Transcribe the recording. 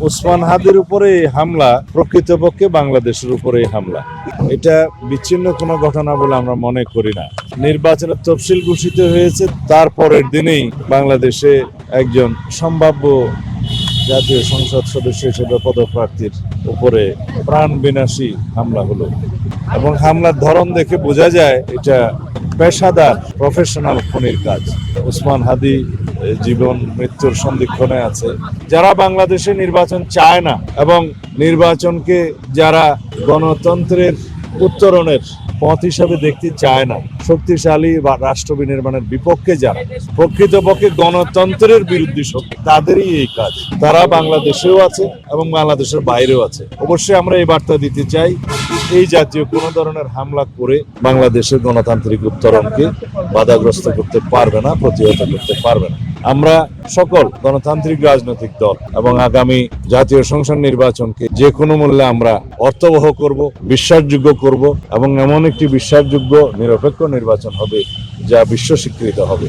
ওসমান হাদির উপরে হামলা, প্রকৃতপক্ষে বাংলাদেশের উপরে হামলা। এটা বিচ্ছিন্ন কোনো ঘটনা বলে আমরা মনে করি না। নির্বাচনের তফসিল ঘোষিত হয়েছে, তারপরের দিনেই বাংলাদেশে একজন সম্ভাব্য জাতীয় সংসদ সদস্য হিসেবে পদপ্রার্থীর উপরে প্রাণ বিনাশী হামলা হলো। এবং হামলার ধরন দেখে বোঝা যায়, এটা পেশাদার প্রফেশনাল খুনির কাজ। ওসমান হাদি জীবন, মৃত্যুর সন্ধিক্ষণে আছে। যারা বাংলাদেশে নির্বাচন চায় না এবং নির্বাচনকে যারা গণতন্ত্রের উত্তরণের পথ হিসাবে দেখতে চায় না, শক্তিশালী বা রাষ্ট্র বিনির্মাণের বিপক্ষে যারা প্রকৃতপক্ষে গণতন্ত্রের বিরুদ্ধে শক্তি, তাদেরই এই কাজ। তারা বাংলাদেশেও আছে এবং বাংলাদেশের বাইরেও আছে। অবশ্যই আমরা এই বার্তা দিতে চাই, এই জাতীয় কোনো ধরনের হামলা করে বাংলাদেশের গণতান্ত্রিক উত্তরণকে বাধাগ্রস্ত করতে পারবে না, প্রতিহত করতে পারবে না। আমরা সকল গণতান্ত্রিক রাজনৈতিক দল এবং আগামী জাতীয় সংসদ নির্বাচনকে যে কোনো মূল্যে আমরা অর্থবহ করব, বিশ্বাসযোগ্য করব এবং এমন একটি বিশ্বাসযোগ্য নিরপেক্ষ নির্বাচন হবে যা বিশ্ব স্বীকৃত হবে।